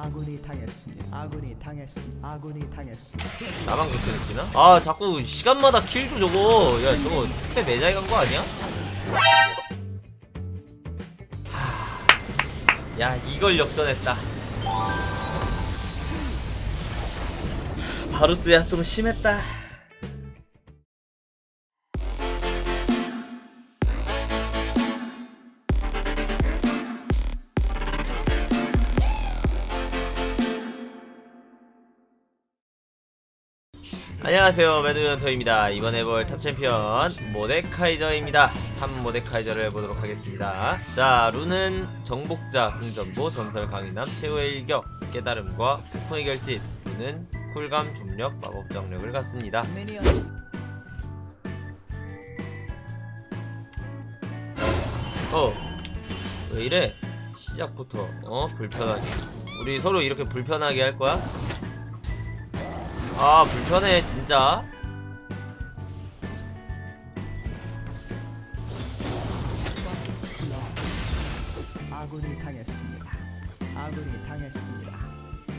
아군이 당했습니다. 아군이 당했습니다. 아군이 당했습니다. 나만 그렇게 느끼나? 아 자꾸 시간마다 킬도 저거 야 저거 스페 매장이 간거 아니야? 하, 야 이걸 역전했다 바루스야 좀 심했다 안녕하세요. 매드연터입니다. 이번에 볼 탑챔피언 모데카이저입니다. 탑 모데카이저를 해보도록 하겠습니다. 자 룬은 정복자 승전보 전설 강인함 최후의 일격 깨달음과 폭풍의 결집. 룬은 쿨감 중력 마법 정력을 갖습니다. 어 왜 이래? 시작부터 어 불편하게. 우리 서로 이렇게 불편하게 할 거야? 아 불편해 진짜 아군이 당했습니다. 아군이 당했습니다.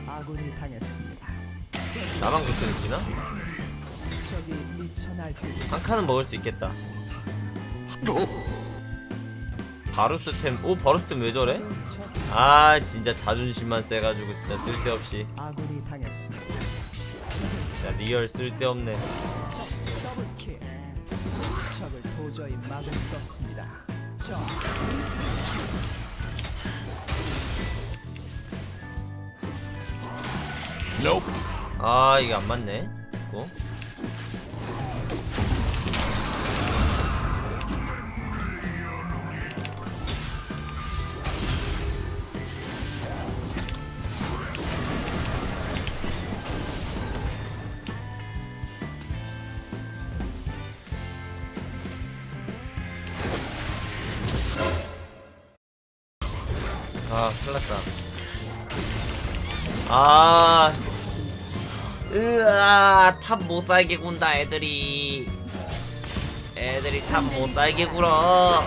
아군이 당했습니다. 나만 그렇게 느끼나? 적이 미쳐 날뛰고 한 칸은 먹을 수 있겠다. 바루스템, 오 바루스템 왜 저래? 적아 진짜 자존심만 세가지고 진짜 쓸데없이 아군이 당했습니다. 진짜 리얼 쓸데없네. 더블킬. 적을 도저히 막을 수 없습니다. 적 아 이게 안 맞네. 어? 아, 큰일났다. 아, 으아, 탑 못 살게 군다, 애들이. 애들이 탑 못 살게 굴어.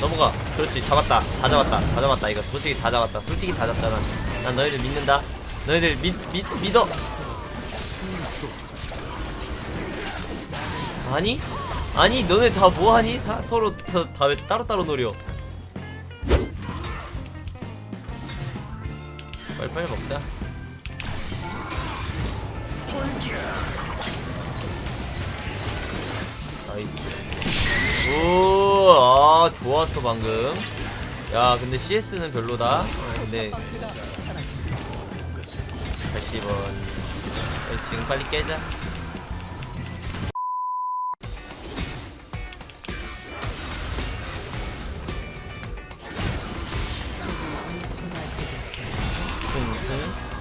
넘어가. 그렇지, 잡았다. 다 잡았다. 다 잡았다. 이거 솔직히 다 잡았다. 솔직히 다 잡잖아. 난 너희들 믿는다. 너희들 믿, 믿, 믿어. 아니? 아니, 너네 다 뭐하니? 사- 서로 다 왜 따로따로 노려? 빨리빨리 먹자. 나이스. 오, 아, 좋았어, 방금. 야, 근데 CS는 별로다. 어, 근데. 80원. 지금 빨리 깨자.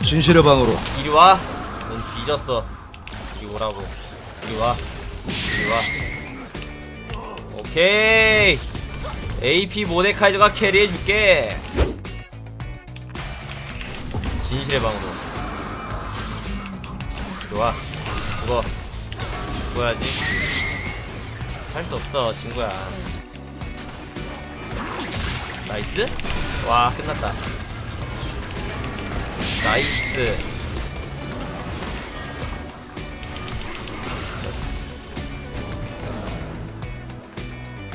진실의 방으로 이리 와. 넌 뒤졌어. 이리 오라고. 이리 와. 이리 와. 오케이. AP 모데카이저가 캐리해줄게. 진실의 방으로. 이리 와. 죽어. 죽어야지. 할 수 없어, 친구야. 나이스? 와, 끝났다. 나이스.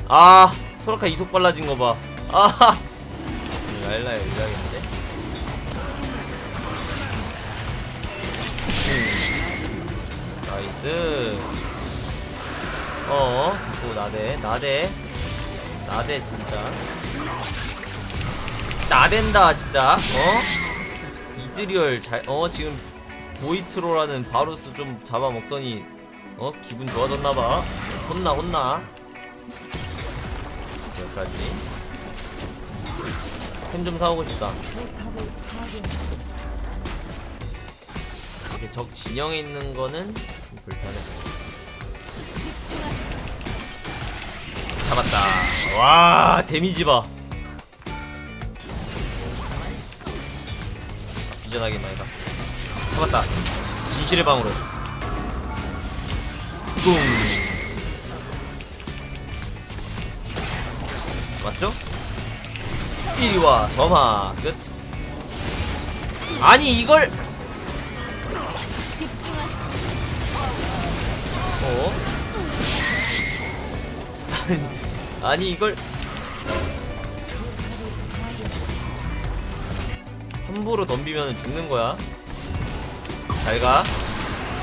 아, 소라카 이속 빨라진 거 봐. 아, 라일라에 의뢰하겠는데? 음. 나이스. 어, 자꾸 나대, 나대, 나대 진짜. 나댄다 진짜. 어? 이즈리얼 잘, 어 지금 보이트로라는 바루스 좀 잡아먹더니 어 기분 좋아졌나봐. 혼나 혼나. 여기까지. 템 좀 사오고 싶다. 이게 적 진영에 있는 거는 좀 불편해. 잡았다. 와 데미지 봐. 비전하게만 해봐. 잡았다. 진실의 방으로. 꿍. 맞죠? 이리 와, 점화 끝. 아니 이걸 어? 아니 이걸 함부로 덤비면 죽는 거야. 잘 가.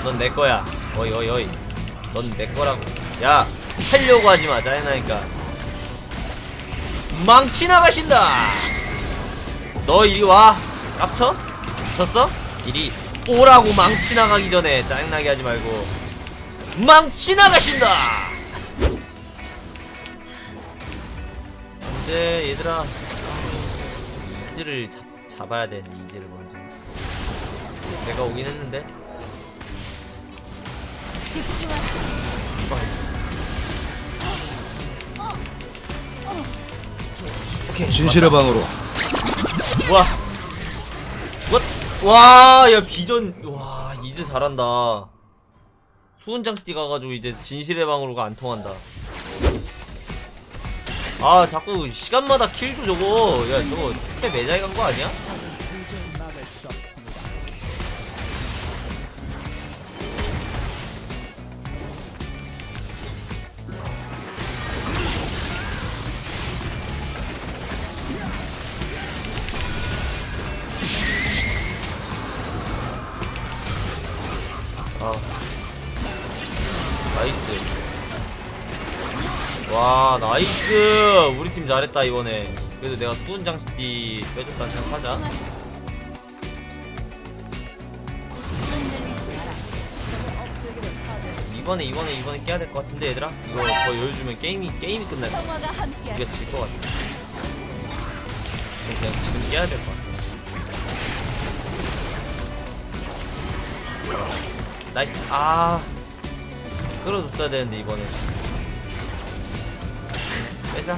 넌 내 거야. 어이 어이 어이. 넌 내 거라고. 야 하려고 하지 마. 짜증나니까. 망치 나가신다. 너 이리 와. 깝쳐? 미쳤어? 이리 오라고 망치 나가기 전에 짜증나게 하지 말고. 망치 나가신다. 이제 얘들아 이즈를 잡, 잡아야 돼 이즈를 먼저. 내가 오긴 했는데? 오케이 진실의 방으로. 와. 죽었 와야 비전. 와 이즈 잘한다. 수은장띠 가가지고 이제 진실의 방으로가 안 통한다 아 자꾸 시간마다 킬도 저거. 야 저거 특혜 매자에 간 거 아니야? 아. 나이스 와 나이스. 우리 팀 잘했다 이번에. 그래도 내가 수은 장식띠 빼줬다 생각하자. 이번에 이번에 이번에 깨야 될 것 같은데 얘들아? 이거 더 여유 주면 게임이 게임이 끝날 거야. 우리가 질 것 같아. 그냥 지금 깨야 될 것 같아. 나이스. 아 끌어줬어야 되는데 이번에 빼자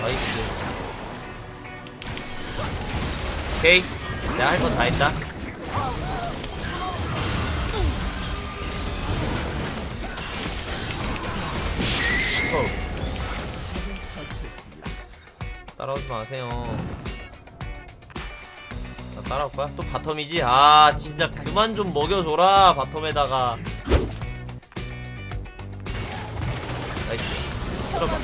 나이스 오케이 내가 할 건 다 했다 어. 따라오지 마세요. 나 따라올 거야? 또 바텀이지? 아, 진짜 그만 좀 먹여줘라, 바텀에다가. 나이스. 들어봐.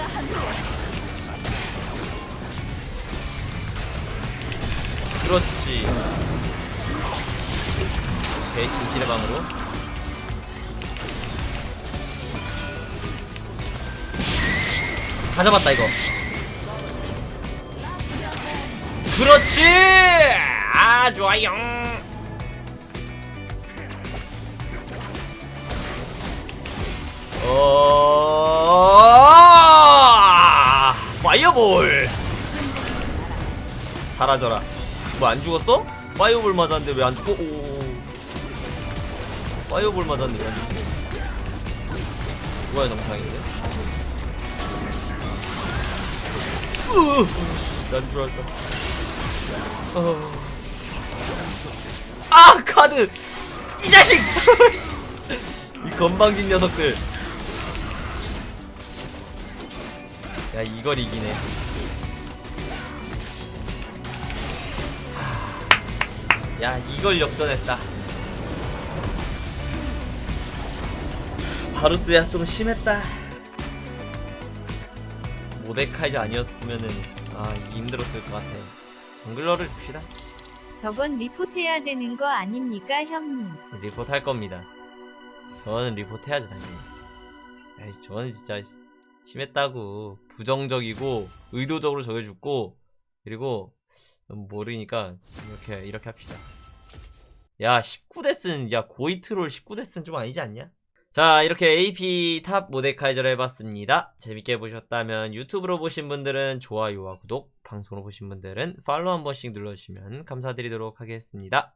그렇지. 오케이, 진실의 방으로. 다 잡았다, 이거. 그렇지! 아, 좋아요. 어, 파이어볼. 사라져라. 뭐 안 죽었어? 파이어볼 맞았는데 왜 안 죽어? 오. 파이어볼 맞았는데 왜 안 죽지? 뭐야 정상인데? 으, 난줄 알았다. 어. 아 카드. 이 자식! 이 건방진 녀석들. 야 이걸 이기네. 하, 야 이걸 역전했다. 바루스야 좀 심했다. 모데카이저 아니었으면은 아 힘들었을 것 같아. 정글러를 줍시다 저건 리포트해야 되는 거 아닙니까, 형님? 리포트 할 겁니다. 저는 리포트 해야죠, 당연히. 에이, 저는 진짜 심했다고. 부정적이고, 의도적으로 적해줬고, 그리고, 모르니까, 이렇게, 이렇게 합시다. 야, 19데스는, 야, 고이 트롤 19데스는 좀 아니지 않냐? 자, 이렇게 AP 탑 모데카이저를 해봤습니다. 재밌게 보셨다면 유튜브로 보신 분들은 좋아요와 구독, 방송으로 보신 분들은 팔로우 한 번씩 눌러주시면 감사드리도록 하겠습니다.